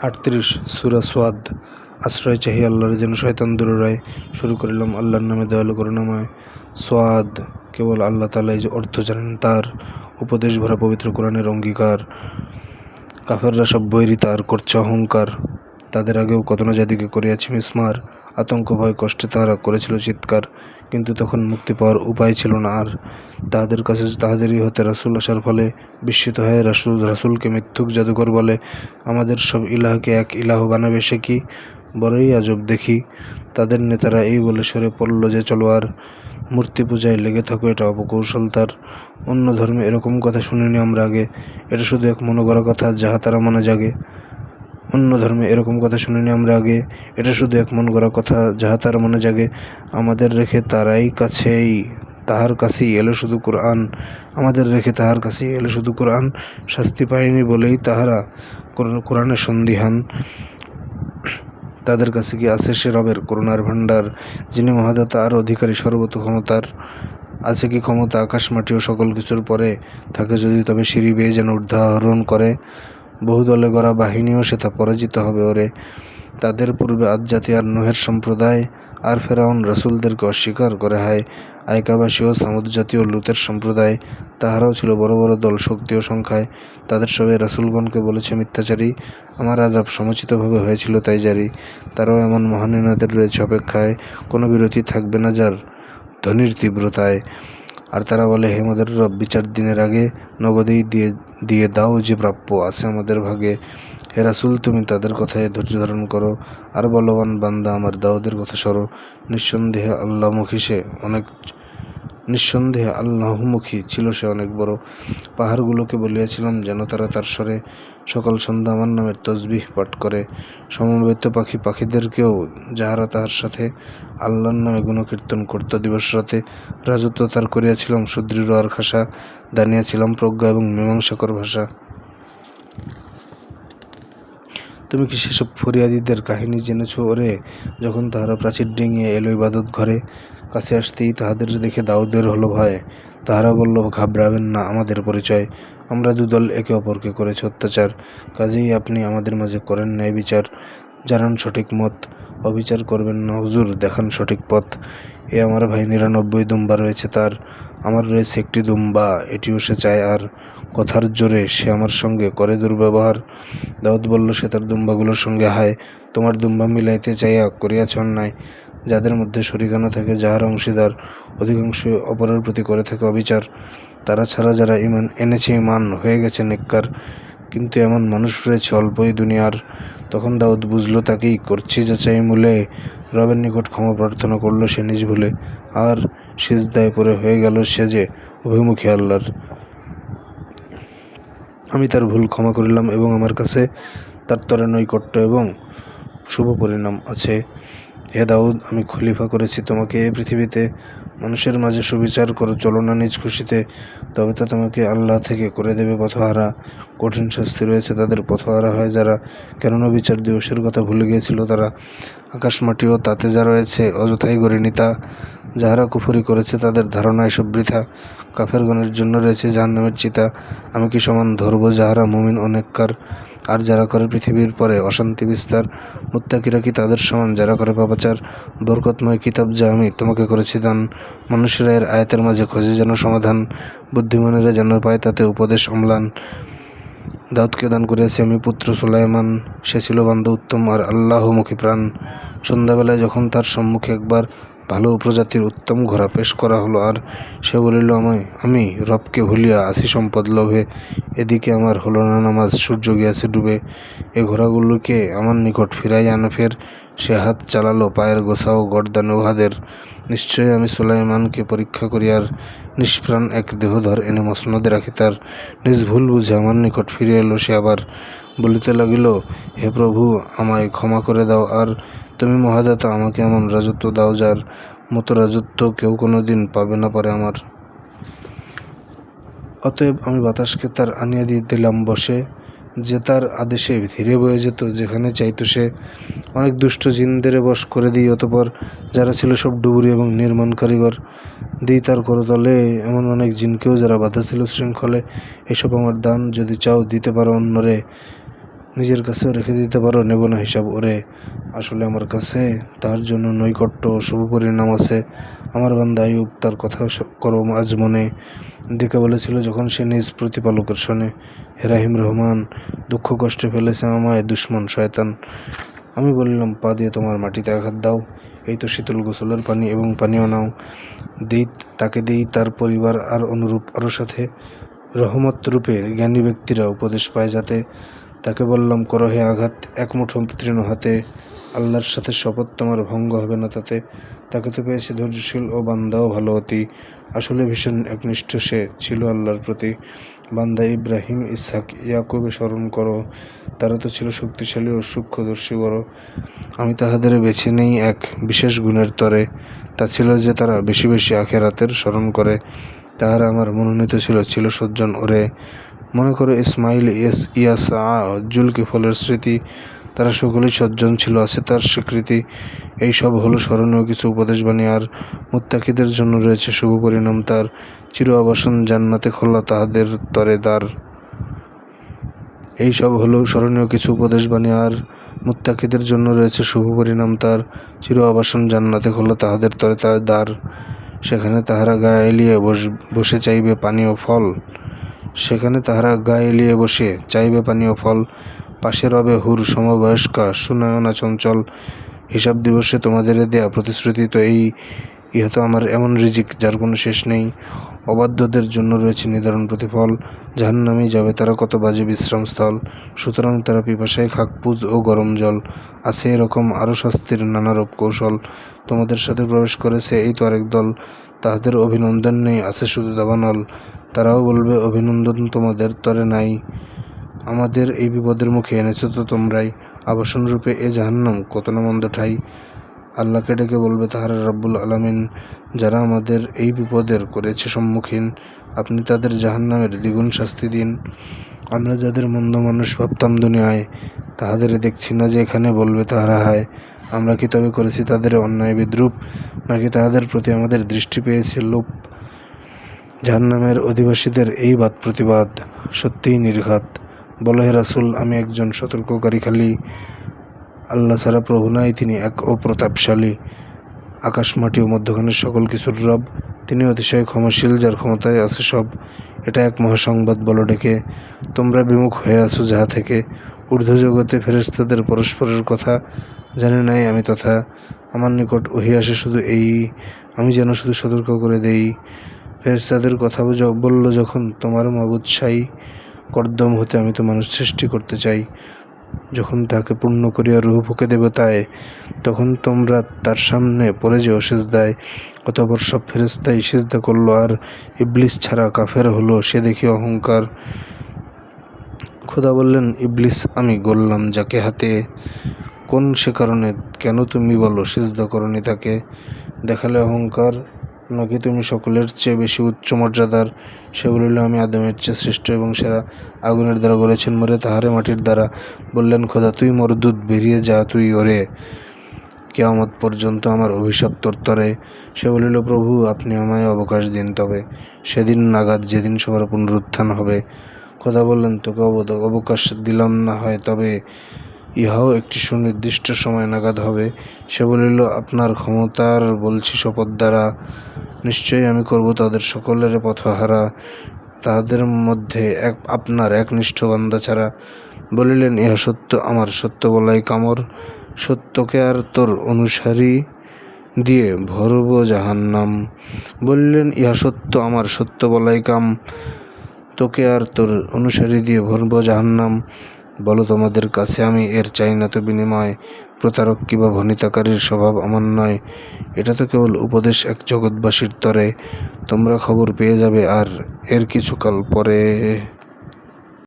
আটত্রিশ সুরা সোয়াদ। আশ্রয় চাহি আল্লাহর যেন শয়তান রায় শুরু করিলাম আল্লাহর নামে দয়ালু করুণাময়। সোয়াদ কেবল আল্লাহ তালাই যে অর্থ জানেন, তার উপদেশ ভরা পবিত্র কোরআনের অঙ্গীকার। কাফেররা সব বৈরী, তার করছে অহংকার। তাদের আগেও কত না জাতিকে করিয়াছি মিসমার আতঙ্ক, ভয়, কষ্টে তাহারা করেছিল চিৎকার, কিন্তু তখন মুক্তি পাওয়ার উপায় ছিল না আর। তাহাদের কাছে তাহাদেরই হতে রাসূল আসার ফলে বিস্মিত হয়ে রাসূল, রাসূলকে মিথ্যুক জাদুকর বলে, আমাদের সব ইলাহকে এক ইলাহ বানাবে সে কি? বড়ই আজব দেখি। তাদের নেতারা এই বলে সরে পড়ল যে, চলো আর মূর্তি পূজায় লেগে থাকো, এটা অপকৌশল তার। অন্য ধর্মে এরকম কথা শুনিনি আমরা আগে। এটা শুধু এক মনোগড়া কথা, যাহা তারা মনে জাগে। অন্য ধর্মে এরকম কথা শুনিনি আমরা আগে। এটা শুধু এক মন গড়া কথা, যাহা তার মনে জাগে, আমাদের রেখে তারাই কাছেই, তাহার কাছেই এলো শুধু কোরআন। আমাদের রেখে তাহার কাছেই এলো শুধু কোরআন। শাস্তি পায়নি বলেই তাহারা কোরআ- কোরআনের সন্দিহান তাদের কাছে কি আছে সে রবের করুণার ভাণ্ডার, যিনি মহাদাতা আর অধিকারী সর্বত ক্ষমতার? আছে কি ক্ষমতা আকাশ মাটি ও সকল কিছুর পরে? থাকে যদি তবে সিঁড়ি বেয়ে যেন উদ্ধারণ করে। বহু দলে গড়া বাহিনীও সেটা পরাজিত হবে ওরে। তাদের পূর্বে আদ জাতি আর নুহের সম্প্রদায় আর ফেরাউন রাসূলদেরকে অস্বীকার করে হায়। আইকাবাসী ও সামুদ জাতীয় লুতের সম্প্রদায়, তাহারাও ছিল বড় বড় দল শক্তি ও সংখ্যায়। তাদের সবাই রাসূলগণকে বলেছে, মিথ্যাচারী, আমার আজাব সমুচিতভাবে হয়েছিল তাই জারি। তারাও এমন মহানীনাদের রয়েছে অপেক্ষায়। কোনো বিরতি থাকবে না যার ধ্বনির তীব্রতায়। আর তারা বলে, হে আমাদের রব, বিচার দিনের আগে নগদেই দিয়ে দিয়ে দাও যে প্রাপ্য আছে আমাদের ভাগে। হে রাসুল, তুমি তাদের কথায় ধৈর্য ধারণ করো। আর বলবান বান্দা আমার দাউদের কথা সরো নিঃসন্দেহে আল্লাহ সে অনেক নিঃসন্দেহে আল্লাহমুখী ছিল সে অনেক বড়। পাহাড়গুলোকে বলিয়াছিলাম যেন তারা তার স্বরে সকাল সন্ধ্যা আমার নামের তসবিহ পাঠ করে। সমবেত পাখি পাখিদেরকেও যাহারা তাহার সাথে আল্লাহর নামে গুণকীর্তন করত। দিবস রাতে রাজত্ব তার করিয়াছিলাম, সুদৃঢ় আর খাসা। দানিয়াছিলাম প্রজ্ঞা এবং মীমাংসকর ভাষা। তুমি কি সেসব ফরিয়াদিদের কাহিনী জেনেছ? ওরে, যখন তাহারা প্রাচীর ডিঙিয়ে এলো ইবাদত ঘরে কাছে আসতেই তাহাদের দেখে দাউদের হলো ভয়, তাহারা বলল, ঘাবড়াবেন না আমাদের পরিচয়। আমরা দুদল একে অপরকে করেছি অত্যাচার। কাজেই আপনি আমাদের মাঝে করেন ন্যায় বিচার। জানান সঠিক মত। অবিচার করবেন না। হুজুর, দেখান সঠিক পথ। এ আমার ভাই নিরানব্বই দুম্বা রয়েছে তার। আমার রয়েছে একটি দুম্বা, এটিও সে চায়। আর কথার জোরে সে আমার সঙ্গে করে দুর্ব্যবহার। দাউদ বলল, সে তার দুম্বাগুলোর সঙ্গে হায়। তোমার দুম্বা মিলাইতে চাইয়া করিয়াছ অন্যায়। যাদের মধ্যে শরিকানা থাকে, যাহার অংশীদার, অধিকাংশ অপরের প্রতি করে থাকে অবিচার, তারা ছাড়া যারা ইমান এনেছে, ইমান হয়ে গেছে নেককার, কিন্তু এমন মানুষ রয়েছে অল্পই দুনিয়ার। তখন দাউদ বুঝলো, তাকেই করছি যাচাই মূলে। রবের নিকট ক্ষমা প্রার্থনা করল সে নিজ ভুলে। আর সিজদায় পরে হয়ে গেল সে যে অভিমুখী আল্লাহর। আমি তার ভুল ক্ষমা করিলাম এবং আমার কাছে তার তরে নৈকট্য এবং শুভ পরিণাম আছে। হে দাউদ, আমি খলিফা করেছি তোমাকে এই পৃথিবীতে। মানুষের মাঝে সুবিচার করো, চলো না নিজ খুশিতে। তবে তা তোমাকে আল্লাহ থেকে করে দেবে পথহারা। কঠিন শাস্তি রয়েছে তাদের পথহারা হয় যারা। কেননা বিচার দিবসের কথা ভুলে গিয়েছিল তারা। আকাশ মাটিও তাতে যা রয়েছে, অযথাই গরিণীতা যাহারা কুফুরি করেছে তাদের ধারণা এসব বৃথা। কাফেরগণের জন্য রয়েছে জাহান্নামের চিতা। আমি কি সমান ধরব যাহারা মুমিন অনেককার? আর যারা করে পৃথিবীর পরে অশান্তি বিস্তার, মুত্তাকিরা কি তাদের সমান? যারা করে পাপাচার, বরকতময় কিতাব যা আমি তোমাকে করেছি দান। মানুষেরা এর আয়াতের মাঝে খোঁজে যেন সমাধান, বুদ্ধিমানেরা যেন পায় তাতে উপদেশ অম্লান। দাউদকে দান করিয়াছি আমি পুত্র সুলাইমান, সে ছিল বান্ধব উত্তম আর আল্লাহমুখী প্রাণ। সন্ধ্যাবেলায় যখন তার সম্মুখে একবার ভালো প্রজাতির উত্তম ঘোড়া পেশ করা হলো। আর সে বলিল, আমায়, আমি রবকে ভুলিয়া আসি সম্পদ লোভে। এদিকে আমার হলো না নামাজ, সূর্য গিয়াছে ডুবে। এ ঘোড়াগুলোকে আমার নিকট ফিরাই আনা, ফের সে হাত চালালো, পায়ের গোছাও গর্দান উহাদের। নিশ্চয়ই আমি সুলাইমানকে পরীক্ষা করিয়ার নিষ্প্রাণ এক দেহধর এনে মসনদে রাখি, তার নিজ ভুল বুঝে আমার নিকট ফিরে এলো। সে আবার বলিতে লাগিল, হে প্রভু, আমায় ক্ষমা করে দাও, আর তুমি মহাদাতা, আমাকে এমন রাজত্ব দাও যার মতো রাজত্ব কেউ কোনো দিন পাবে না পারে আমার। অতএব আমি বাতাসকে তার আনিয়া দিয়ে দিলাম, বসে যে তার আদেশে ধীরে বয়ে যেত, যেখানে চাইতো সে অনেক দুষ্ট জিনদের বশ করে দিই, অতপর যারা ছিল সব ডুবুরি এবং নির্মাণ কারিগর দিই তার করতলে। এমন অনেক জিনকেও যারা বাধা ছিল শৃঙ্খলে, এসব আমার দান যদি চাও দিতে পারো অন্যরে। নিজের কাছেও রেখে দিতে পারো, নেব না হিসাব ওরে। আসলে আমার কাছে তার জন্য নৈকট্য শুভ পরিণাম আছে। আমার বান্দা আয়ুব তার কথা করো আজ মনে। ডেকে বলেছিল যখন সে নিজ প্রতিপালকের শোনে হেরাহিম রহমান, দুঃখ কষ্টে ফেলেছে আমায়, দুশ্মন শয়তান। আমি বললাম, পা দিয়ে তোমার মাটিতে আঘাত দাও। এই তো শীতল গোসলের পানি এবং পানীয় নাও। দেই, তাকে দেই তার পরিবার আর অনুরূপ আরও সাথে। রহমত রূপে জ্ঞানী ব্যক্তিরা উপদেশ পায় যাতে তাকে বললাম, করো হে আঘাত, এক মুঠো তৃণ হাতে। আল্লাহর সাথে শপথ তোমার ভঙ্গ হবে না তাতে। তাকে তো পেয়েছে ধৈর্যশীল ও বান্দাও ভালো অতি। আসলে ভীষণ একনিষ্ঠ সে ছিল আল্লাহর প্রতি। বান্দা ইব্রাহিম, ইসহাক ইয়াকুবে স্মরণ করো। তারা তো ছিল শক্তিশালী ও সূক্ষ্মদর্শী বড়। আমি তাহাদের বেছে নেই এক বিশেষ গুণের তরে। তা ছিল যে তারা বেশি বেশি আখেরাতের স্মরণ করে। তাহারা আমার মনোনীত ছিল ছিল সজ্জন ওরে। মনে করো ইসমাইল ইয়েস ইয়াসা জুলকি ফলের স্মৃতি, তারা সকলেই সজ্জন ছিল, আছে তার স্বীকৃতি। এই সব হলো স্মরণীয় কিছু উপদেশবাণী আর মুত্তাকিদের জন্য রয়েছে শুভ পরিণাম। তার চির আবাসন জান্নাতে খোলা তাহাদের তরে দ্বার। এই সব হলো স্মরণীয় কিছু উপদেশবাণী আর মুত্তাকিদের জন্য রয়েছে শুভ পরিণাম। তার চির আবাসন জান্নাতে খোলা তাহাদের তরে তার দ্বার। সেখানে তাহারা গায়ে এলিয়ে বস, বসে চাইবে পানীয় ফল। সেখানে তাহারা গায়ে এলিয়ে বসে, চাইবে পানীয় ফল, পাশে রবে হুর সমবয়স্কা, সুনয়না চঞ্চল, হিসাব দিবসে তোমাদের দেয়া প্রতিশ্রুতি তো এই ইহত আমার এমন রিজিক যার কোনো শেষ নেই। অবাধ্যদের জন্য রয়েছে নির্ধারণ প্রতিফল, যাহার নামেই যাবে তারা কত বাজে বিশ্রামস্থল। সুতরাং তারা পিপাসায় খাকপুজ ও গরম জল, আছে এরকম আরও শাস্তির নানারূপ কৌশল। তোমাদের সাথে প্রবেশ করেছে এই তো আরেক দল তাহাদের অভিনন্দন নেই, আছে শুধু দাবানল। তারাও বলবে, অভিনন্দন তোমাদের, তরে নাই। আমাদের এই বিপদের মুখে এনেছ তো তোমরাই। আবাসনরূপে এ জাহান্নাম কত না মন্দ ঠাই। আল্লাহকে ডেকে বলবে, তাহারা রাব্বুল আলামিন যারা আমাদের এই বিপদের করেছে সম্মুখীন, আপনি তাদের জাহান্নামের দ্বিগুণ শাস্তি দিন। আমরা যাদের মন্দ মানুষ ভাবতাম দুনিয়ায়, তাহাদের দেখছি না যে এখানে বলবে তাহারা, হায়, আমরা কি তবে করেছি তাদের অন্যায় বিদ্রুপ, নাকি তাহাদের প্রতি আমাদের দৃষ্টি পেয়েছে লোপ? জাহান্নামের অধিবাসীদের এই বাদ প্রতিবাদ সত্যিই নির্ঘাত। বলো হে রাসুল, আমি একজন সতর্ককারী খালি। আল্লাহ ছাড়া প্রভু নাই, তিনি এক অপ্রতাপশালী। আকাশ মাটি ও মধ্যখানের সকল কিছুর রব। তিনি অতিশয় ক্ষমাশীল, যার ক্ষমতায় আছে সব। এটা এক মহাসংবাদ, বলো ডেকে। তোমরা বিমুখ হয়ে আছো যাহা থেকে। ঊর্ধ্ব জগতে ফেরেস্তাদের পরস্পরের কথা জানি নাই আমি তথা। আমার নিকট ওহি আসে শুধু এই। আমি যেন শুধু সতর্ক করে দেই। ফেরেস্তাদের কথা বলল যখন তোমার মাবুদ কর্দম হতে আমি তো মানুষ সৃষ্টি করতে চাই। যখন তাকে পূর্ণ করিয়া রূহ ফুকে দেবে তাই, তখন তোমরা তার সামনে পড়ে যেও সেজদায়। অতপর সব ফেরেস্তাই সেজদা করল, আর ইবলিস ছাড়া কাফের হলো সে দেখি অহংকার। খোদা বললেন, ইবলিস, আমি গললাম যাকে হাতে। কোন সে কারণে? কেন তুমি বলো সেজদা করনি তাকে? দেখালে অহংকার নাকি তুমি সকলের চেয়ে বেশি উচ্চ মর্যাদার। সে বলিল আমি আদমের চেয়ে শ্রেষ্ঠ এবং সেরা আগুনের দ্বারা গড়েছেন মরে তাহারে মাটির দ্বারা। বললেন, খোদা, তুই মরদুদ বেরিয়ে যা তুই ওরে। কেয়ামত পর্যন্ত আমার অভিশাপ তোর তরে। সে বলিল, প্রভু, আপনি আমায় অবকাশ দিন তবে। সেদিন নাগাদ যেদিন সবার পুনরুত্থান হবে। কথা বললেন, তোকে অবকাশ দিলাম না হয় তবে ইহাও একটি সুনির্দিষ্ট সময় নাগাদ হবে। সে বলিল, আপনার ক্ষমতার বলছি শপথ দ্বারা নিশ্চয়ই আমি করব তাদের সকলের পথহারা। তাহাদের মধ্যে এক, আপনার একনিষ্ঠ বান্দা ছাড়া। বলিলেন, ইহা সত্য, আমার সত্য বলাই কামর। সত্যকে আর তোর অনুসারী দিয়ে ভরব জাহান্নাম। বললেন, ইহা সত্য, আমার সত্য বলাই কাম। তোকে আর তোর অনুসারী দিয়ে ভরব জাহান্নাম। বলো তোমাদের কাছে আমি, এর চাই না তো বিনিময়। প্রতারক কিবা ভনিতাকারীর স্বভাব আমার নয়। এটা তো কেবল উপদেশ এক জগৎবাসীর তরে। তোমরা খবর পেয়ে যাবে আর এর কিছুকাল পরে।